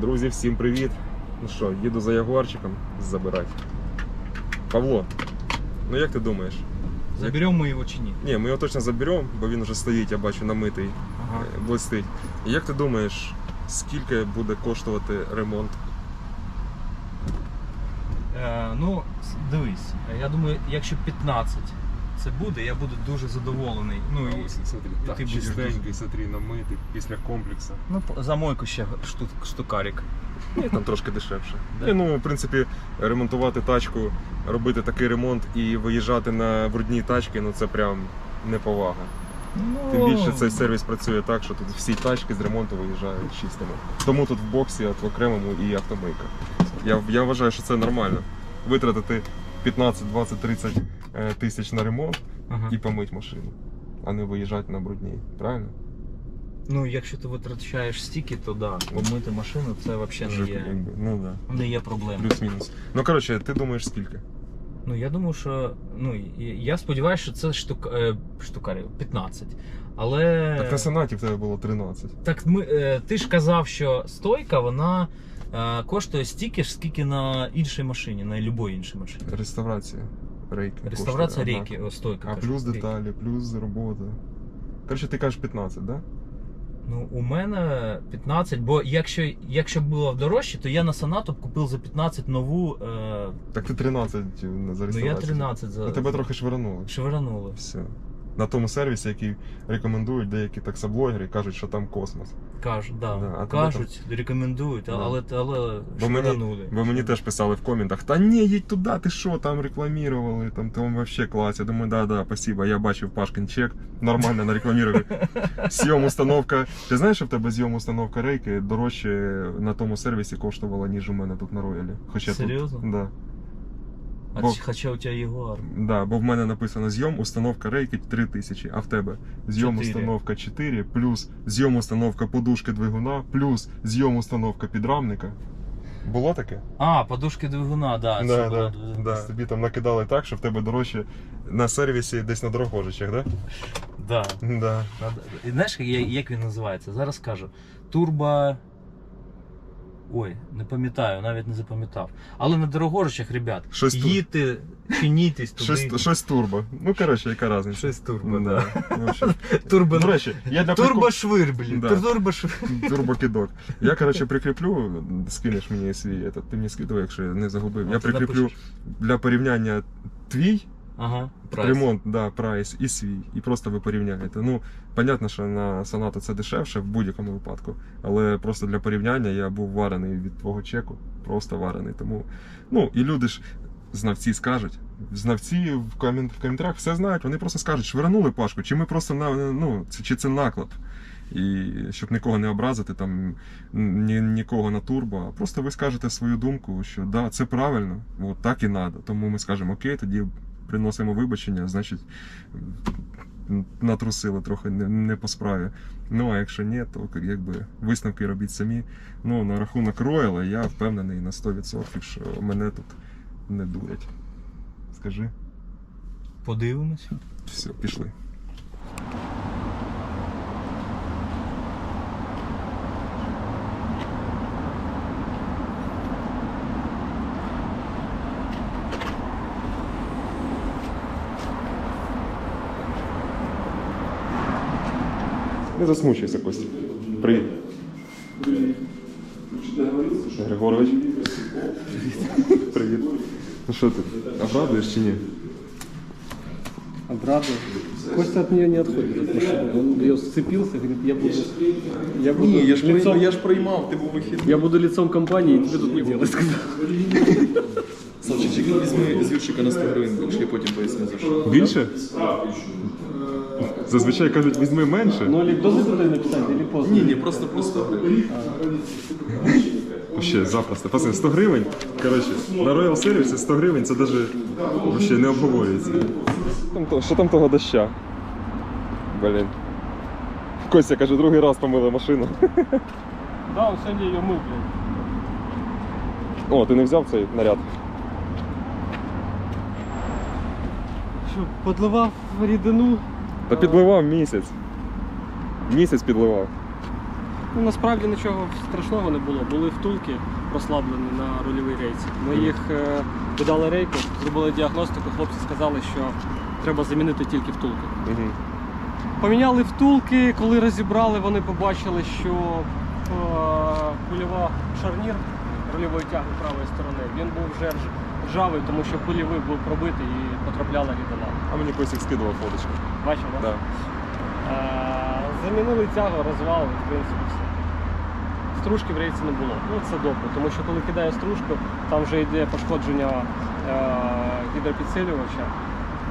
Друзі, всім привіт. Ну що, їду за ягуарчиком забирати. Павло, ну як ти думаєш? Заберем мы его чи ні? Ні, ми його точно заберемо, бо він вже стоїть, я бачу, намитий, Ага. е, блистить. І як ти думаєш, скільки буде коштувати ремонт? Е, ну, дивись, я думаю, якщо 15 це буде, я буду дуже задоволений. Ну, і, смотри, і ти будеш смотри, намитий, після комплексу. ну по- за мойку ще штук, штукарик. Ні, там трошки дешевше. Ні, ну, в принципі, ремонтувати тачку, робити такий ремонт і виїжджати на брудні тачки, ну це прям неповага. Ну, Тим більше цей сервіс працює так, що тут всі тачки з ремонту виїжджають чистими. Тому тут в боксі, от в окремому і автомийка. Я, я вважаю, що це нормально. Витратити 15, 20, 30 е, тисяч на ремонт Ага. і помить машину, а не виїжджати на брудні. Правильно? Ну, якщо ти витрачаєш стільки, то да, помити машину це взагалі не є, ну да. не є проблемою. Плюс-мінус. Ну коротше, ти думаєш скільки? Ну я думаю, що ну я сподіваюся, що це штук, е, штукарів 15. Але Так на санаті в тебе було 13. Так ми, е, ти ж казав, що стойка вона е, коштує стільки ж, скільки на іншій машині, на будь-якій іншій машині. Реставрація. Рейки. Реставрація коштує рейки, о, стойка. А кажу, плюс рейки. деталі, плюс робота. Коротше, ти кажеш 15. Да? Ну, у мене 15, бо якщо, якщо було дорожче, то я на санату б купив за 15 нову. Е, Так ти 13 за ну я 13 за. Ну, тебе трохи швирануло. швирануло. Все. На тому сервісі, який рекомендують деякі таксоблогери, кажуть, що там космос. Кажуть, да. Да, а кажуть, рекомендують, Да. але, але Бо мені, бо мені теж писали в коментах: та ні, їдь туди, ти що, там рекламували, там там вообще клас. Я думаю, да, да, спасибо. Я бачив Пашкин чек, нормально нарекламували. Зйом установка. Ти знаєш, що в тебе зйом установка рейки дорожче на тому сервісі коштувала, ніж у мене тут на роялі. Хоча Серйозно? Тут, да. А бо- хоча у тебе Ягуар. Да, бо в мене написано зйом, установка рейки 3000, а в тебе зйом установка 4, плюс зйом установка подушки двигуна, плюс зйом установка підрамника. Було таке? А, подушки двигуна, да. це Да, було да, да. Тобі там накидали так, що в тебе дорожче на сервісі десь на дорогожичах, да? Да. Да. Знаєш, як він називається? Зараз скажу. Турбо. Ой, не пам'ятаю, навіть не запам'ятав. Але на дорогожичах, ребят, Щось тут. їдьте, чинітесь туди. Щось, щось турбо. Ну, коротше, яка різниця. Щось турбо, Ну, да. В общем. Турбо, До речі, я для турбошвир, блін. Да. Турбошвир. Турбокидок. Я, коротше, прикріплю, скинеш мені свій, этот, ти мені скидував, якщо я не загубив. Я прикріплю для порівняння твій Ага, прайс. ремонт, да, прайс і свій. І просто ви порівняєте. Ну, понятно, що на Sonata це дешевше в будь-якому випадку. Але просто для порівняння я був варений від твого чеку. Просто варений. Тому, ну, і люди ж. Знавці скажуть, знавці в, комент, в коментарях все знають, вони просто скажуть, швирнули пашку, чи ми просто на ну, це, чи це наклеп. І щоб нікого не образити, там ні, нікого на турбо, а просто ви скажете свою думку, що да, це правильно, от так і треба. Тому ми скажемо окей, тоді приносимо вибачення, значить натрусили трохи не, не по справі. Ну а якщо ні, то якби висновки робіть самі. Ну на рахунок Рояла я впевнений на 100%, що мене тут не дурять. Скажи, Подивимося. все, пішли. Не засмучуйся, Костя. Привіт. Григорович. Привіт. Ну що ти, обрадуєш чи ні? Обрадовал. Костя от нее не отходит от машины. Он ее сцепился, говорит, я буду, я буду Ні, я ж, лицом, приймав, я ж приймав, ти був вихідний. я буду лицом компании, и тебе тут не делать, сказал. Савчик, візьми з Юрчика на 100 гривень, більше я потім поясню за що. Більше? Зазвичай кажуть, візьми менше. Ну, или до туда написать, или поздно. Ні, ні, просто плюс 100 гривень. Ще запросто. Пацани, 100 гривень. Коротше, на Royal Service 100 гривень це навіть не обговорюється. Там то- Що там того доща? Блін. Костя каже, другий раз помили машину. Да, он сегодня ее мыл, блин. О, ти не взяв цей наряд. Що, подливав рідину, Та підливав місяць. Місяць підливав. Ну, насправді нічого страшного не було. Були втулки прослаблені на рульовій рейці. Ми їх е, видали рейку, зробили діагностику, хлопці сказали, що треба замінити тільки втулки. Угу. Поміняли втулки, коли розібрали, вони побачили, що е, кульова шарнір рульової тяги правої сторони, він був вже рж- ржавий, тому що пильовик був пробитий і потрапляла рідина. А мені Косик скидував фоточку. Бачив, так? Да. Е, Замінили тягу, розвали, в принципі, все. Стружки в рейці не було. Ну це добре, тому що коли кидає стружку, там вже йде пошкодження е, гідропідсилювача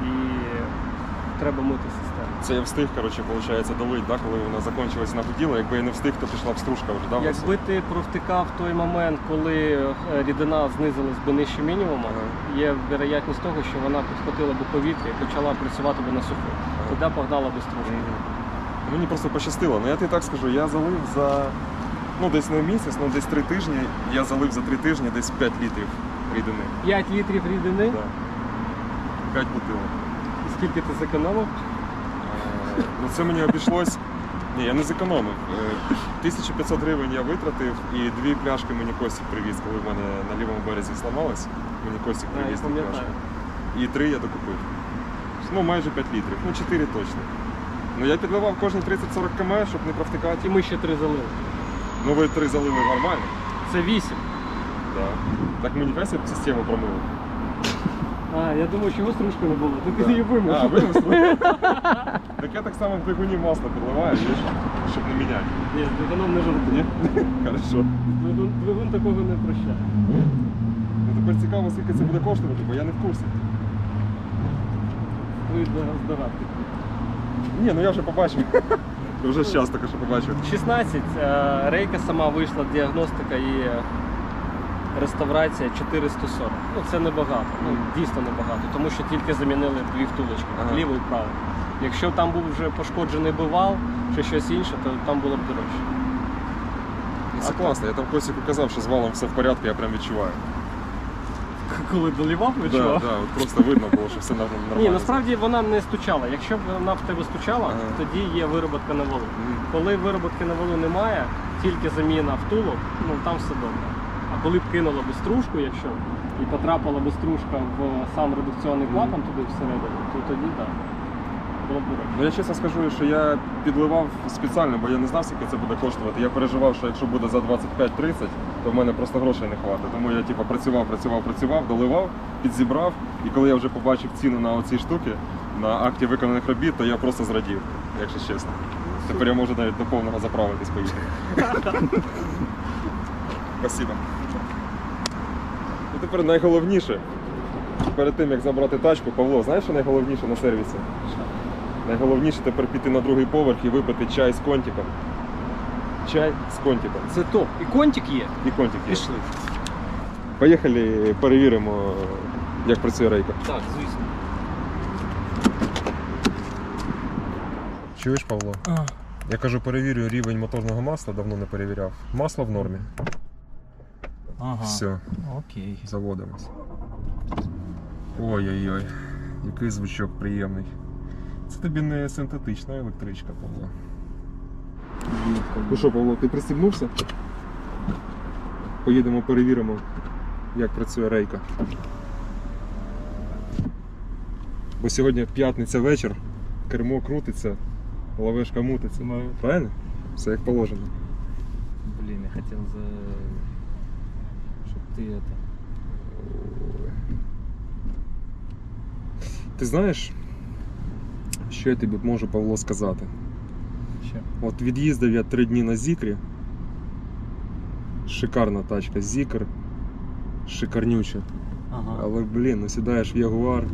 і треба мити систему. Це я встиг, коротше, виходить, долить, да, коли вона закінчилась на гуділо. Якби я не встиг, то пішла б стружка вже, да? Якби ти провтикав той момент, коли е, рідина знизилась би нижче мінімуму, Ага. є вероятність того, що вона підхватила би повітря і почала працювати би на суху. Тоді погнала би стружка. Мгм. Мені просто пощастило. Ну я тобі так скажу, я залив за ну десь не місяць, ну десь три тижні. Я залив за три тижні десь 5 літрів рідини. 5 літрів рідини. Да. 5 бутилок. І скільки ти зекономив? Е, Ну це мені обійшлось. Ні, я не зекономив. Е, 1500 гривень я витратив і дві пляшки мені Костік привіз, коли в мене на лівому березі зламалось. Мені Костік А, я привіз дві пляшки. І три я докупив. Ну майже 5 літрів. Ну 4 точно. Ну я підливав кожні 30-40 км, щоб не провтикати. І ми ще три залили. Ну ви три залили нормально. Це 8. Да. Так мені себе систему промили. А, я думаю, чого стружки не було. Ти Да. її. А, вимив стружку? Так я так само в двигуні масло підливаю, видиш, щоб не міняти. Ні, з двигуном не жартує. Ні? Хорошо. Двигун, двигун такого не прощає. Ну тепер цікаво, скільки це буде коштувати, бо я не в курсі. Ви здогадки. Ні, ну я вже побачив. Вже зараз таке, що побачив. 16. е, Рейка сама вийшла, діагностика і е, реставрація 440. Ну це небагато. Ну дійсно небагато, тому що тільки замінили дві втулочки, Ага. ліву і праву. Якщо там був вже пошкоджений бивал чи щось інше, то там було б дорожче. Ну, це класно, я там Косіку казав, що з валом все в порядку, я прям відчуваю. Коли долівав, Да, відчував? да, от просто видно було, що все нормально. Ні, насправді вона не стучала. Якщо б вона в тебе стучала, Ага. тоді є вироботка на валу. Мгм. Коли вироботки на валу немає, тільки заміна втулок, ну там все добре. А коли б кинула би стружку, якщо і потрапила би стружка в сам редукційний клапан туди всередину, то тоді так. Було б дорожче. Ну я чесно скажу, що я підливав спеціально, бо я не знав, скільки це буде коштувати. Я переживав, що якщо буде за 25-30, то в мене просто грошей не хватить. Тому я типу, працював, працював, працював, доливав, підзібрав. І коли я вже побачив ціну на оці штуки, на акті виконаних робіт, то я просто зрадів, якщо чесно. Тепер я можу навіть до повного заправитись поїхати. Спасибо. Тепер найголовніше, перед тим як забрати тачку, Павло, знаєш, що найголовніше на сервісі? Найголовніше тепер піти на другий поверх і випити чай з контиком. Чай з контиком. Це топ. І контик є. І контик є. Пішли. Поїхали, перевіримо, як працює рейка. Так, звісно. Чуєш, Павло? Я кажу, перевірю рівень моторного масла, давно не перевіряв. Масло в нормі. Ага. Все, Окей. заводимось. Ой-ой-ой, який звучок приємний. Це тобі не синтетична електричка, Павло. Ну що, Павло, ти пристібнувся? Поїдемо перевіримо, як працює рейка. Бо сьогодні п'ятниця вечір, кермо крутиться, лавешка мутиться. Правильно? Все як положено. Блин, я хотел за... Ты это... Ти знаєш, що я тобі можу, Павло, сказати? Що? От від'їздив я три дні на Зікрі. Шикарна тачка, Зікр. Шикарнюча. Ага. Але, блін, ну сідаєш в Ягуар.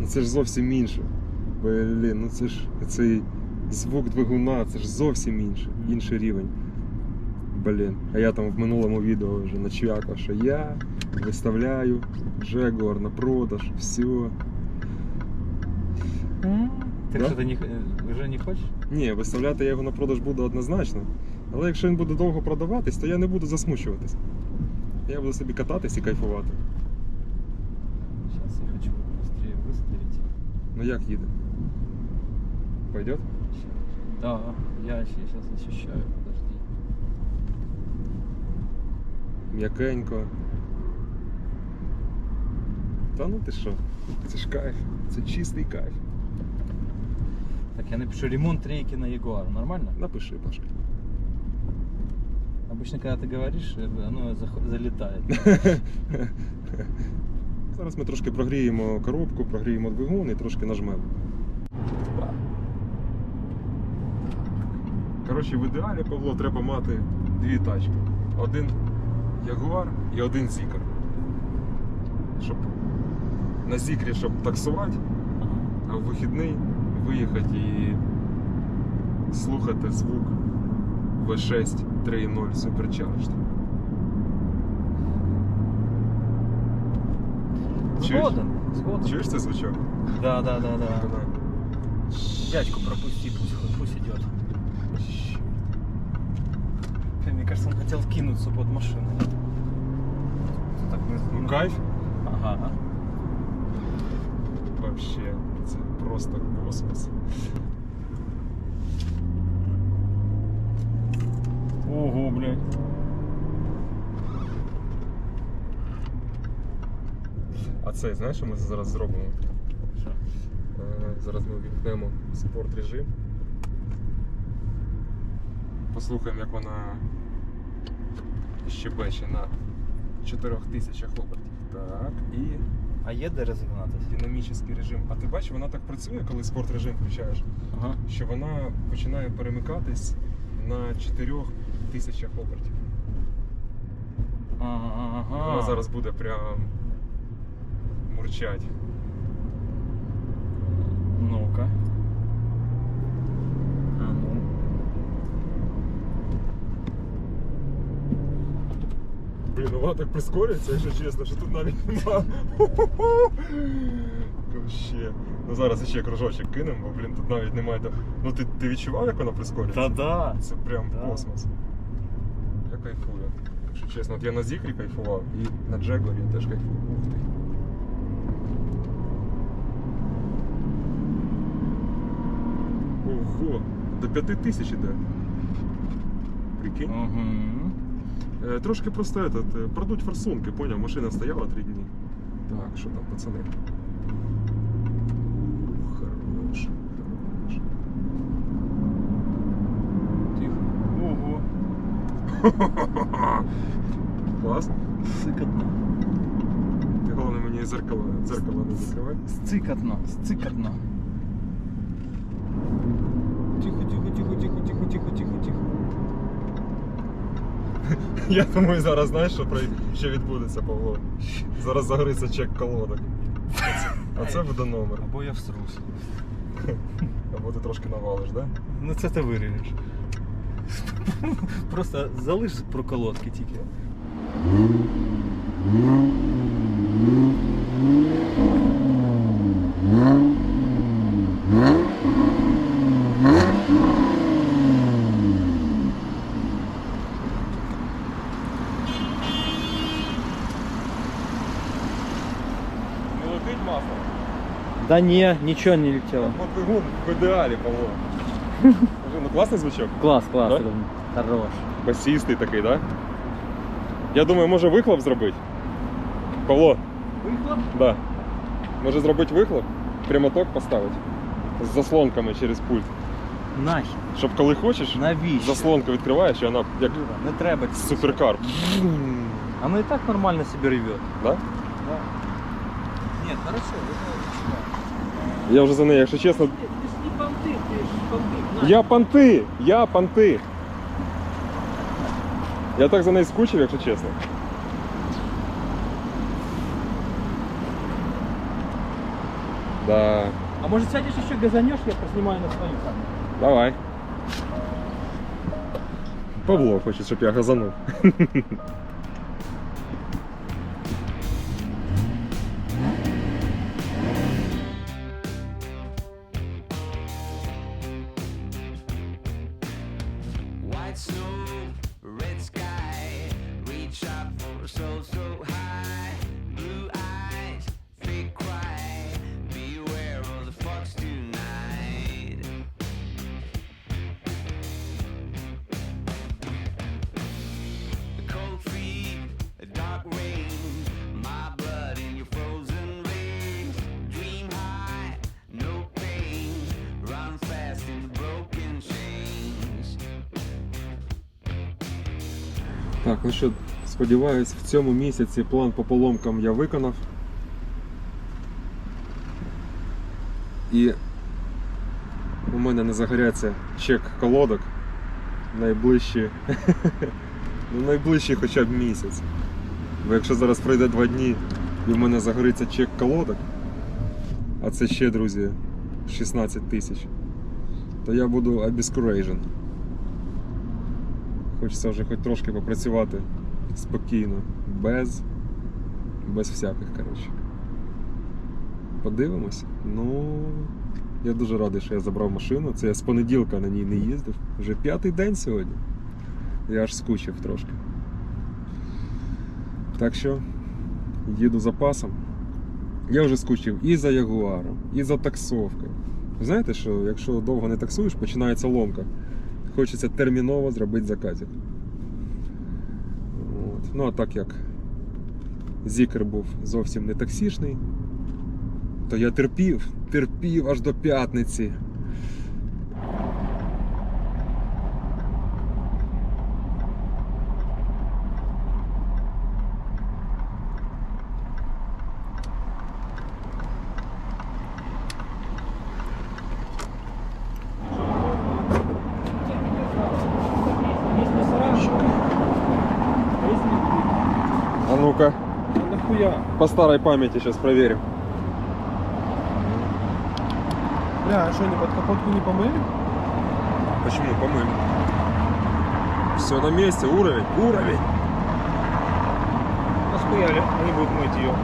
Ну це ж зовсім інше. Блін, ну це ж цей звук двигуна, це ж зовсім інше, інший рівень. Блін. А я там в минулому відео вже начвякав, що я виставляю Jaguar на продаж, все. Ты Да? что-то не... х- э, уже не хочешь? Ні, виставляти я його на продаж буду однозначно. Але якщо він буде довго продаватись, то я не буду засмучуватись. Я буду собі кататись і кайфувати. Сейчас я хочу быстрее выставить. Ну як їде? Пойдет? Да. Я сейчас ощущаю, М'якенько. Та ну ти що? Це ж кайф. Це чистий кайф. Так, я напишу ремонт рейки на Ягуар. Нормально? Напиши, Пашка. Обычно, когда ты говоришь, э, оно зах- залетает. Зараз ми трошки прогріємо коробку, прогріємо двигун і трошки нажмемо. Коротше, в ідеалі, Павло, треба мати дві тачки. Один Ягуар і один Зікр. Щоб на Зікрі, щоб таксувати, а в вихідний виїхати і слухати звук V6 3.0 Supercharged. Згоден, згоден. Чуєш цей звучок? Да, да, да, да. Вона. Дядьку пропусти, кажется, он хотел кинуться под машину. Так не Ну кайф. Ага. Вообще, це просто космос. Ого, блядь. А це, знаєш, що ми зараз зробимо? Що? Е, Зараз ми увімкнемо спорт режим. Послухаємо, як вона щебече на 4000 обертів. Так, і А є де розігнатися? динамічний режим. А ти бачиш, вона так працює, коли спорт режим включаєш, Ага. що вона починає перемикатись на 4000 обертів. Ага. Вона зараз буде прям мурчать. Ну-ка. А ну. Блін, ну вона так прискорюється, якщо чесно, що тут навіть нема. Вообще. Ну зараз ще кружочок кинемо, бо блін, тут навіть немає. до- Ну ти, ти відчував, як вона прискорюється? Та-да. Це прям Да. космос. Я кайфую. Якщо чесно, от я на Зікрі кайфував і на Джеглорі теж кайфую. Ух ти. Ого! До 5 тисяч іде. Прикинь? Угу. Е, Трошки просто этот, е, продуть форсунки, поняв, машина стояла три дні. Так, що там, пацани? Хорош, хорош. Тихо. Ого. Клас. Сикотно. Ти головне мені зеркало, зеркало не закривай. Сцикотно. Сцикотно. Тихо, тихо, тихо, тихо, тихо, тихо, тихо, тихо. Я думаю, зараз знаєш, що про- що відбудеться, Павло. Зараз загориться чек колодок. А це буде номер. Або я вструс. Або ти трошки навалиш, да? Ну це ти виріжеш. Просто залиш про колодки тільки. Не летить масло. Да не, нічого не летело. От двигун в Павло. Скажи, ну класний звучок? Клас, клас. Да? Хорош. Басістий такий. Да? Я думаю, може вихлоп зробити? Павло, Вихлоп? да. Може зробити вихлоп? Прямоток поставити. З заслонками через пульт. Нахер. Щоб коли хочеш, Навіщо? заслонку відкриваєш і вона як Не треба. цього. суперкар. Оно и так нормально себе ревет. Да? Да. Нет, хорошо, Я вже за нею, якщо чесно. Ты ж не понты, ты ж понты. Я понти! Я понти! Я так за нею скучив, якщо чесно. Да. А может сядешь еще газанешь, я поснимаю на свою камеру. Давай. Павло хоче, щоб я газанув. Так, ну що, сподіваюсь, в цьому місяці план по поломкам я виконав. І у мене не загоряться чек колодок найближчі, ну найближчий хоча б місяць. Бо якщо зараз пройде два дні і в мене загориться чек колодок, а це ще, друзі, 16 тисяч, то я буду обескуражен. Хочеться вже хоч трошки попрацювати спокійно, без, без всяких, коротше. Подивимось. Ну, я дуже радий, що я забрав машину. Це я з понеділка на ній не їздив. Вже п'ятий день сьогодні. Я аж скучив трошки. Так що їду запасом. Я вже скучив і за Ягуаром, і за таксовкою. Знаєте, що якщо довго не таксуєш, починається ломка. Хочеться терміново зробити заказик. От. Ну а так як Зікер був зовсім не таксішний, то я терпів, терпів аж до п'ятниці. По старой памяти сейчас проверим. Бля, а что, они под капотку не помыли? Почему? Помыли. Все на месте, уровень, уровень. Схуяли, они будут мыть ее.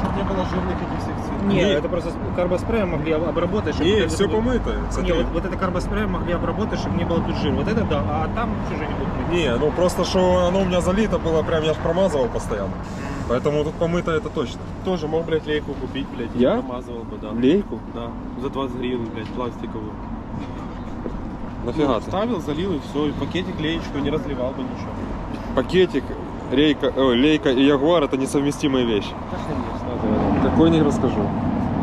Чтобы не было жирных этих секций. Не, Не. это просто карбоспреем могли об- обработать. чтобы Не, все было- помыто. Не, Смотри. вот, вот это карбоспреем могли обработать, чтобы не было тут жира. Вот это да, а там чужие не будут мыть. Не, ну просто что оно у меня залито было, прям я ж промазывал постоянно. Поэтому тут помыто это точно. Тоже мог, блядь, лейку купить, блядь. Я? Промазывал бы, да. Лейку? Да. За 20 гривен, блядь, пластиковую. Нафига Ну, ты? Ставил, залил и все. И пакетик леечку не разливал бы ничего. Пакетик, рейка, э, лейка и ягуар это несовместимые вещи. Да, конечно. Какой не расскажу.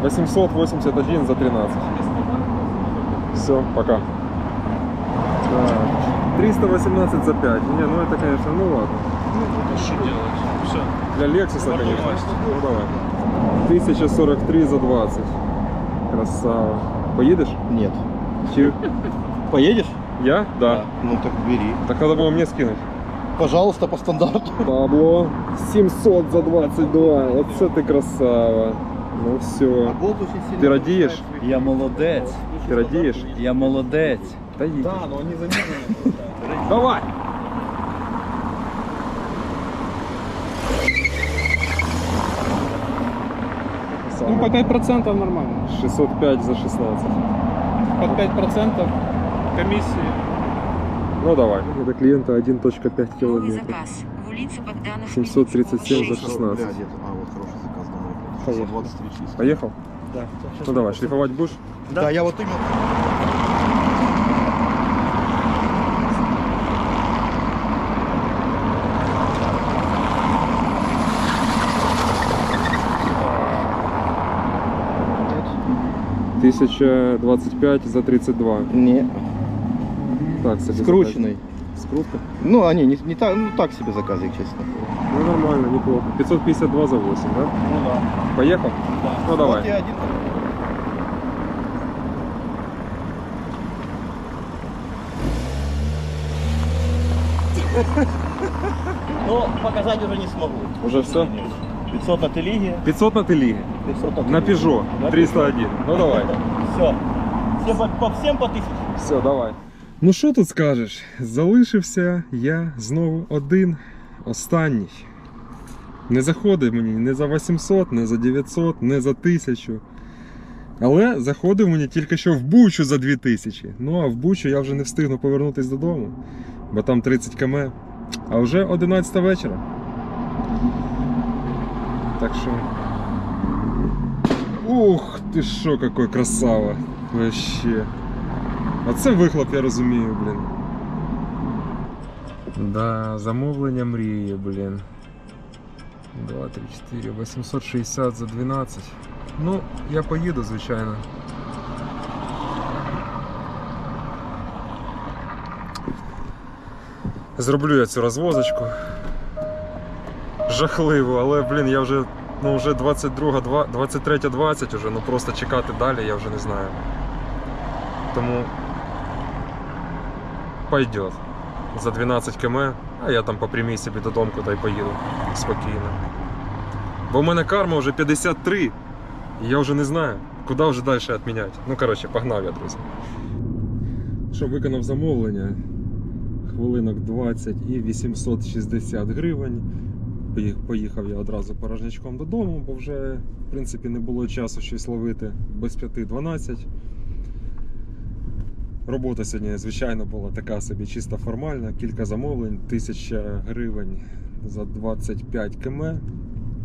881 за 13. Все, пока. Так. 318 за 5. Не, ну это, конечно, ну ладно. Ну, что делать? Все. Для Лексуса, конечно. Ну давай. 1043 за 20. Красава. Поедешь? Нет. Чи- Поедешь? Я? Да. Ну так бери. Так надо было мне скинуть. Пожалуйста, по стандарту. Пабло, 700 за 22. Оце ти красава. Ну все. болт очень сильно. Ти радієш? Я молодець, Ти радієш? я молодець. Та їдь. Да, но они занижены. Давай! Ну, по 5% нормально. 605 за 16. Под 5% комиссии. Ну давай. До клиента 1.5 Новый километров. заказ. В улице Богданов. 737 за 56. 16. Бля, где-то- А, вот хороший заказ домой. Поехали. 623 чисто. Поехал? Да. Ну давай, шлифовать будешь? Да, я вот именно. Тысяча двадцать пять за 32. Не, Так, скрученный. Скрутка? Ну, они не, не так, ну так себе заказик, честно. Ну нормально, неплохо. 552 за 8, да? Ну да. Поехал? Ну давай. Вот я один. Но показать уже не смогу. Уже все? 500 на Телиге, 500 на Телиге. 500 На Peugeot 301. Ну давай. Все. Все по, по всем по тысяче. Все, давай. Ну що тут скажеш? Залишився я знову один, останній. Не заходив мені не за 800, не за 900, не за 1000. Але заходив мені тільки що в Бучу за 2000. Ну а в Бучу я вже не встигну повернутися додому, бо там 30 км. А вже 11 вечора. Так що. Ух ти що, какой красава. Вообще. А це вихлоп, я розумію, блін. Да, замовлення мрії, блін. 2, 3, 4, 860 за 12. Ну, я поїду, звичайно. Зроблю я цю розвозочку. Жахливо, але, блін, я вже, ну, вже 22, 23, 20 уже, ну просто чекати далі я вже не знаю. Тому пойдет. За 12 км, а я там по прямій собі додому та й поїду спокійно. Бо в мене карма вже 53. І я вже не знаю, куди вже далі відміняти. Ну, коротше, погнав я, друзі. Що, виконав замовлення. Хвилинок 20 і 860 гривень. Поїх- Поїхав я одразу порожнячком додому, бо вже, в принципі, не було часу щось ловити без 5-12. Робота сьогодні, звичайно, була така собі чисто формальна. Кілька замовлень, 1000 гривень за 25 км.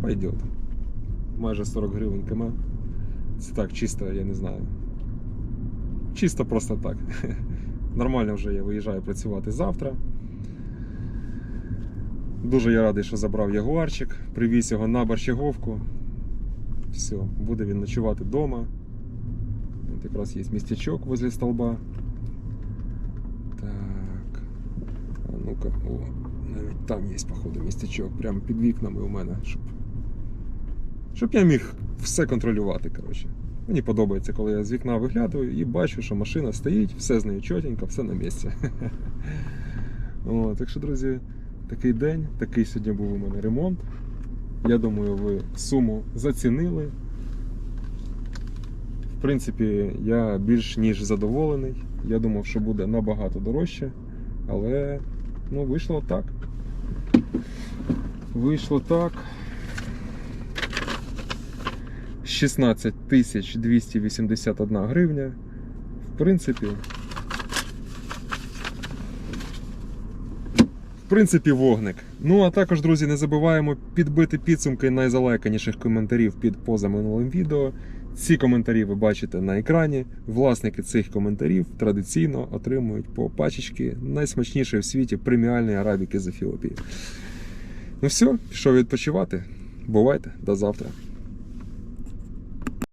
Пойдет. Майже 40 гривень км. Це так, чисто, я не знаю. Чисто просто так. Нормально вже я виїжджаю працювати завтра. Дуже я радий, що забрав ягуарчик, привіз його на Борщаговку. Все, буде він ночувати вдома. От якраз є містечок возле столба. Так. А ну-ка, о, навіть там є, походу, містечок, прямо під вікнами у мене, щоб, щоб я міг все контролювати. коротше. Мені подобається, коли я з вікна виглядаю і бачу, що машина стоїть, все з нею чотенько, все на місці. О, так що, друзі, такий день, такий сьогодні був у мене ремонт. Я думаю, ви суму зацінили. В принципі, я більш ніж задоволений. Я думав, що буде набагато дорожче, але ну, вийшло так. Вийшло так. 16 281 гривня. В принципі. Принципі, вогник. Ну а також, друзі, не забуваємо підбити підсумки найзалайканіших коментарів під позаминулим відео. Ці коментарі ви бачите на екрані. Власники цих коментарів традиційно отримують по пачечки найсмачнішої в світі преміальної арабіки з Ефіопії. Ну все, пішов відпочивати. Бувайте, до завтра.